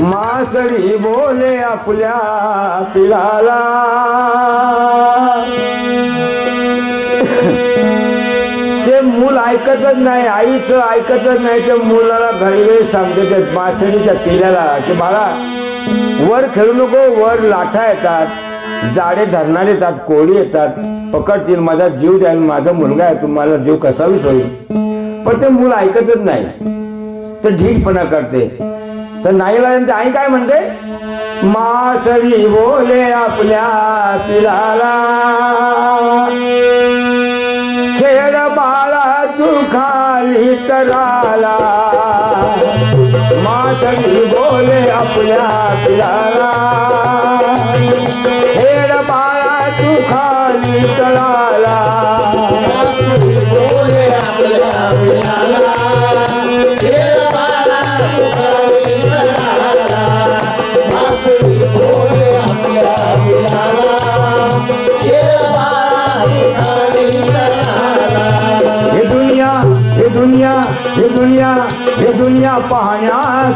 मासळी बोले आपल्या पिलाला. ते मूल ऐकतच नाही आईचं ऐकतच नाही ते मुलाला घरी घरी सांगते ते मासळीच्या पिल्याला. की बाळा वर खेळू नको वर लाठा येतात जाडे धरणारे येतात कोळी येतात. पकडतील माझा जीव द्याल माझा मुलगा आहे तुम्हाला जीव कसावीच होईल पण ते मूल ऐकतच नाही. तर ढीकपणा करते. तर नाईला आई काय म्हणते? मासळी बोले आपल्या पिलाला. खेळ बाळा तू खाली तराला. मासळी बोले आपल्या पिलाला. खेळ बाळा तू खाली तराला.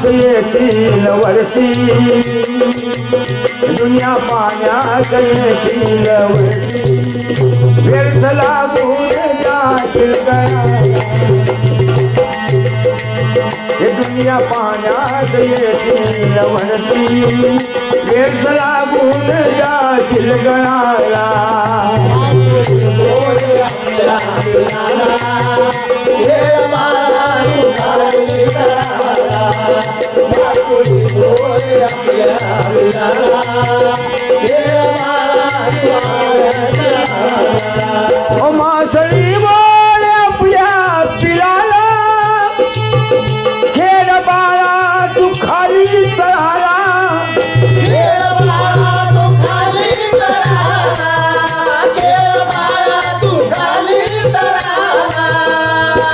पाहण्यास येतील वरती. दुनिया पाण्यात येतील वरती. व्यर्थ लागून जातील गळा. दुनिया पाण्यात येतील वरती. व्यर्थ लागून जातील गळाला बोले आपल्या मासळी आपल्या पिलाला खेळ बाळा तू खाली तळाला खेळ बाळा तू खाली खेळ बाळा तू खाली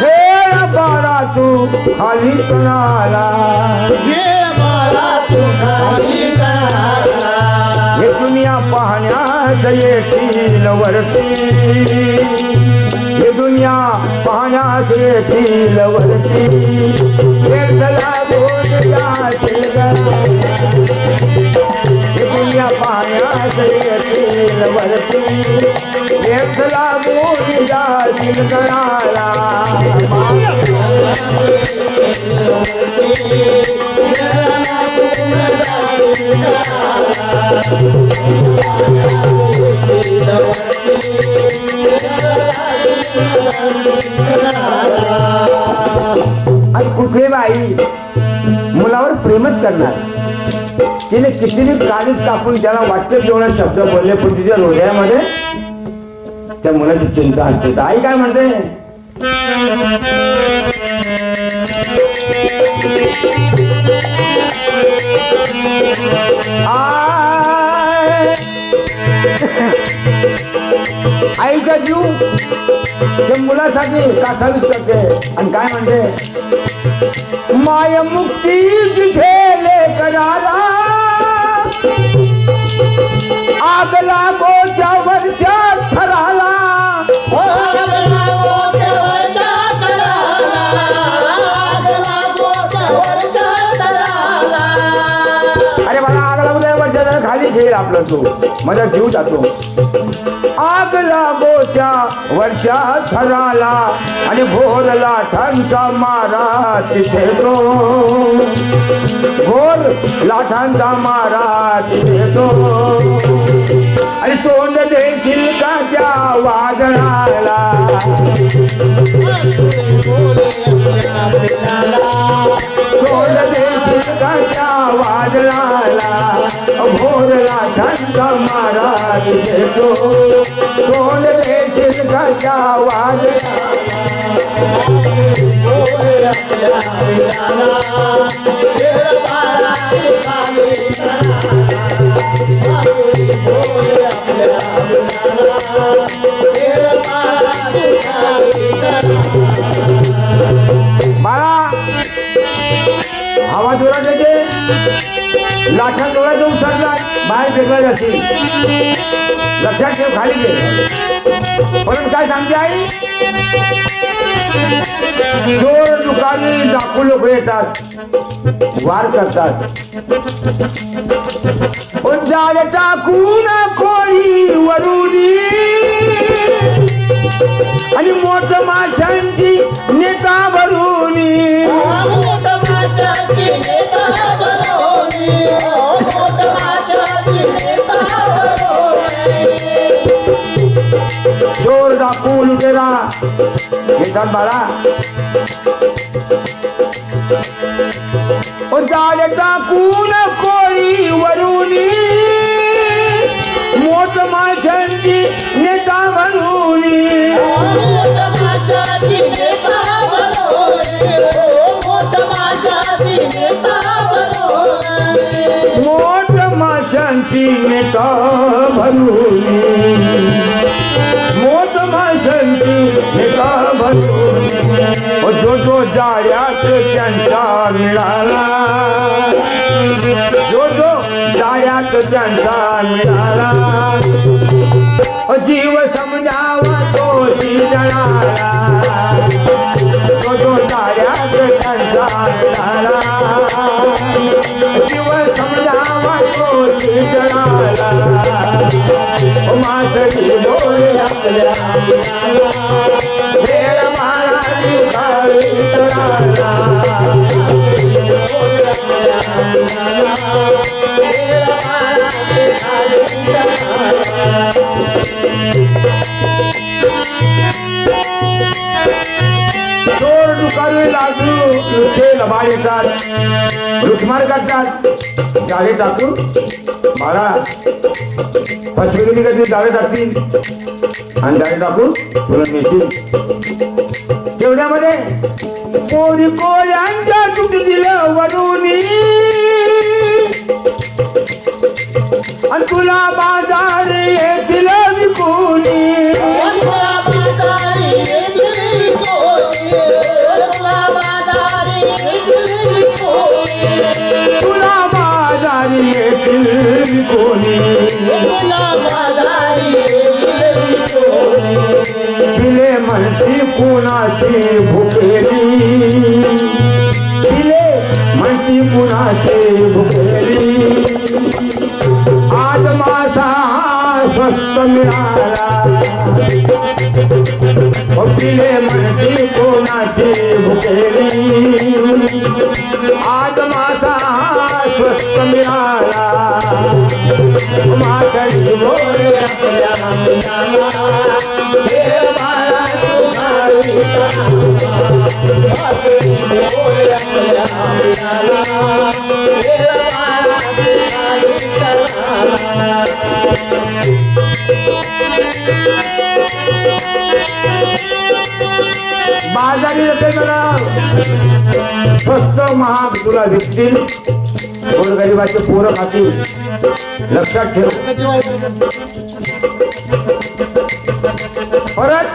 खेळ बाळा तू खाली येतील वरती हे दुनिया पाहण्यास येतील वरती व्यर्थला बोल जातील हे दुनिया पाहण्यास येतील वरती व्यर्थला बोल जातील आणि कुठली बाई मुलावर प्रेमच करणार. तिने कितीही काळीच कापून त्याला वाटते तेवढा शब्द बोलले पण तिच्या हृदयामध्ये त्या मुलाची चिंता असते. आई काय म्हणते? आईचा जीव त्या मुलासाठी कासावीस करते आणि काय म्हणते? माय मुक्ती जिथे लेकराला आग लागोच्या वरच्या आपलं तू. माझा जीव जातो आग लागोच्या वरच्या थराला आणि भोरला ठणका मारा तिथे तो. भोर लाठांचा मारा तिथे तो. आणि तोंड देखील का त्या वादळाला. तोंड देखील का त्या वादळाला. भोरला धंदा महाराज तिथे तो तोंड देखील का त्या वादळाला बाय बाहेर असेल लक्षात ठेव खाली घे. म्हणून काय सांगते आई? चोर दुकानी लाखो लोक येतात. वार करतात. पण जाळ टाकून कोळी वरुडी आणि मोठ माशांची नेता भरूनी लुटेरा येतात बाळा. ओ जाळ टाकून कोळी वरुनी मोठ माशांची नेता भरूनी मोठ माशाची नेता बनवली भरूनी ओ जो जो जाळ्यात त्यांचा मिळाला जो जो जाळ्यात जीव समजावा तो जळाला जो जो जाळ्यात त्यांचा मिळाला जीव समजावा तो जळाला ओ मासरी डोळे आपल्या लबाड येतात लुटमार करतात जाळे टाकून बाळा पचविली कधी जाळे टाकतील आणि जाळे टाकून तुला नेतील. तेवढ्यामध्ये कोरी कोऱ्यांच्या तुट दिलं वडूनी आणि तुला बाजार येतील विकूनी तुला म्हणती कुणाची भुकेली तिले म्हणती कुणाची भुकेली आज माझा स्वस्त मिळाला ओ तिले म्हणती कोणाची भुकेली आज माझा स्वस्त मिळाला मागणी मोरे आपल्या अंगाला. हे बाळा तुझा बाजारी येते मला. स्वस्त महाग तुला दिसतील गोरगरिबाचे पोरं खातील. लक्षात ठेव. परत.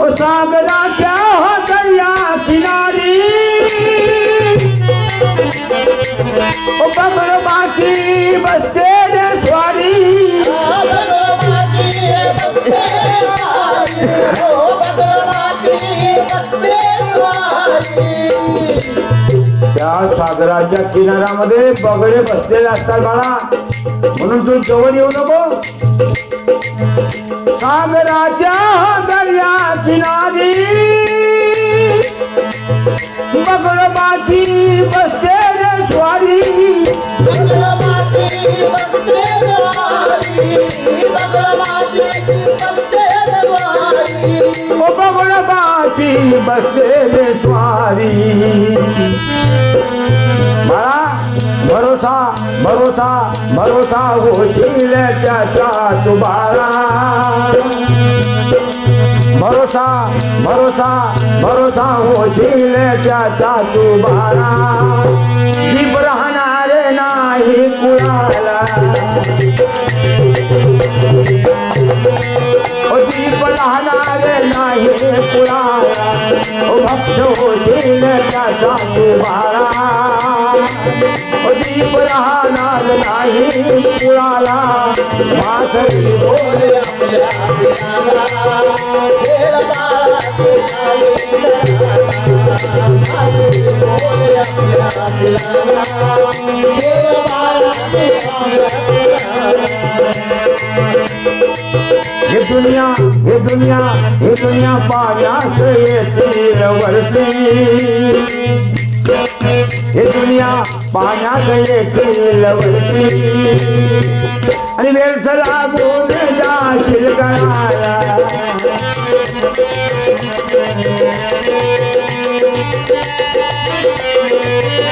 ओ सागराच्या हो दर्या किनारी? ओ बबरबाची बसते त्या सागराच्या किनाऱ्यामध्ये बगडे बसलेले असतात बाळा. म्हणून तू जवळ येऊ नको. सागराच्या दर्या किनारी बगडबाची बसते भरोसा भरोसा होतील त्याचा तुबारा भरोसा भरोसा भरोसा होतील त्याचा तुबारा राहणार नाही कुळाला मासळी बोले हे दुनिया हे दुनिया हे दुनिया पाण्यास येतील वरती। हे दुनिया पाण्यात येतील आणि वेळ लागून जाशील करायला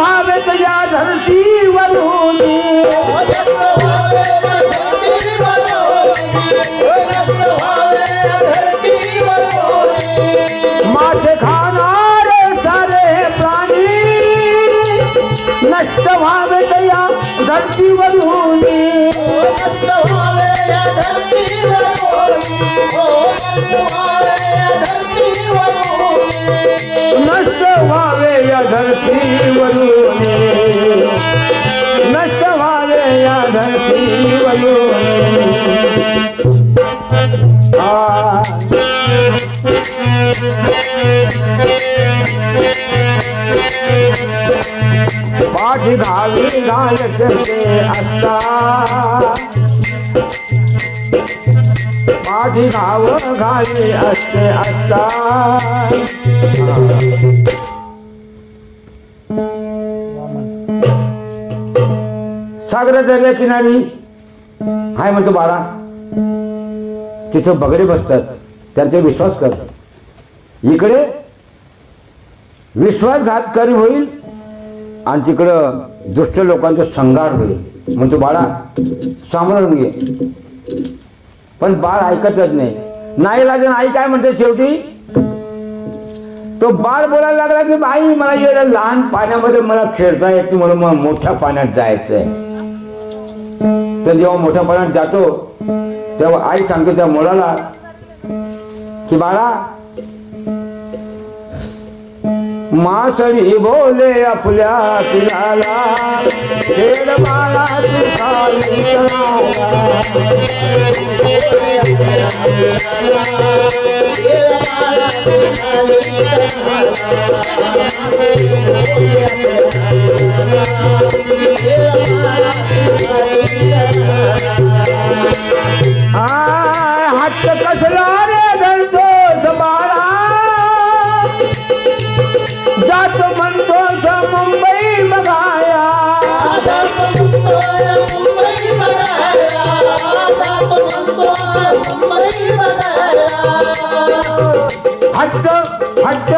व्हावेत या धरतीवरून माझे खाणारे सारे प्राणी नष्ट व्हावेत या धरतीवरून नष्ट व्हावे या धरतीवरून नष्ट व्हावे या धरतीवरून आ. पाठी घावी घालत ते असता. पाठी घाली असते असता. सागर दर्या किनारी. हाय म्हणतो बाळा. तिथं बगडे बसतात. त्यांचे विश्वास कर. इकडे विश्वासघात करी होईल आणि तिकडं दुष्ट लोकांचा संघार होईल. म्हणतो बाळा सांभाळून घे पण बाळ ऐकतच नाही. नाही लागेल आई काय म्हणते शेवटी? तो बाळ बोलायला लागला की बाई मला लहान पाण्यामध्ये मला खेळता येत म्हणून मला मोठ्या पाण्यात जायचं आहे तर जेव्हा मोठ्यापणात जातो तेव्हा आई सांगतो त्या मुलाला की बाळा मासळी बोले आपल्या पिलाला. खेळ बाळा तू हट्ट हट्ट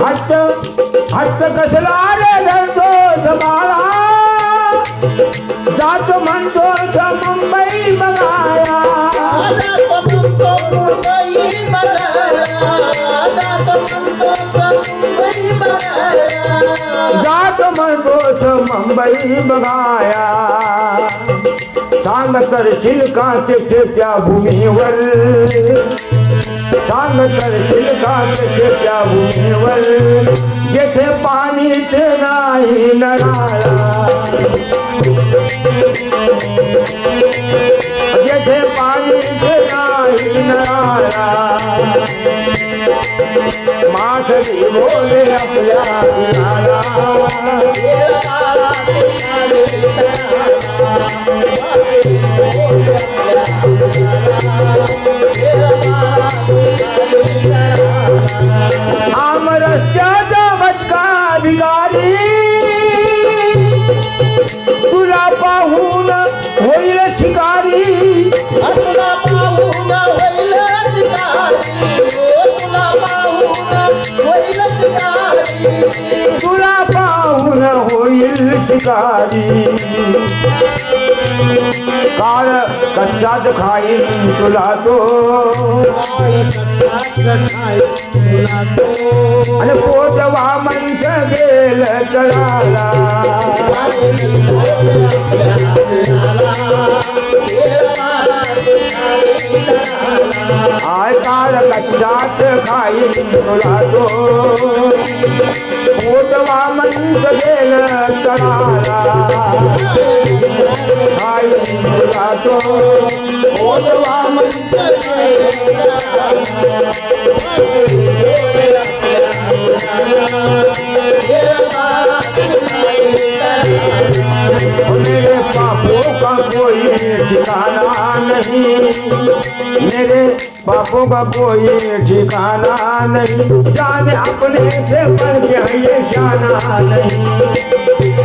हट्ट हट्ट कसला रे धरतो स बाळा. जात म्हणतो स म्हणतो स मुंबई बघाया सांग करशील का ते त्या भूमीवर। सांग करशील का ते त्या भूमीवर। जेथे पाणीच नाही नळाला जेथे पाणीच नाही नळाला बोले आपल्या आम रस्त्याचा सारी काळ कच्चाच खाईन तुला तो? आणि पोटवा मंच गेल तळाला आय काळ कच्चाच खाईन तुला तो पोटवा मंच गेल तळाला खाईन तुला तो पोटवा मेरे पापों का कोई ठिकाना नहीं। मेरे पापों का कोई ठिकाना नहीं। जान अपने से पर के ये जाना नहीं।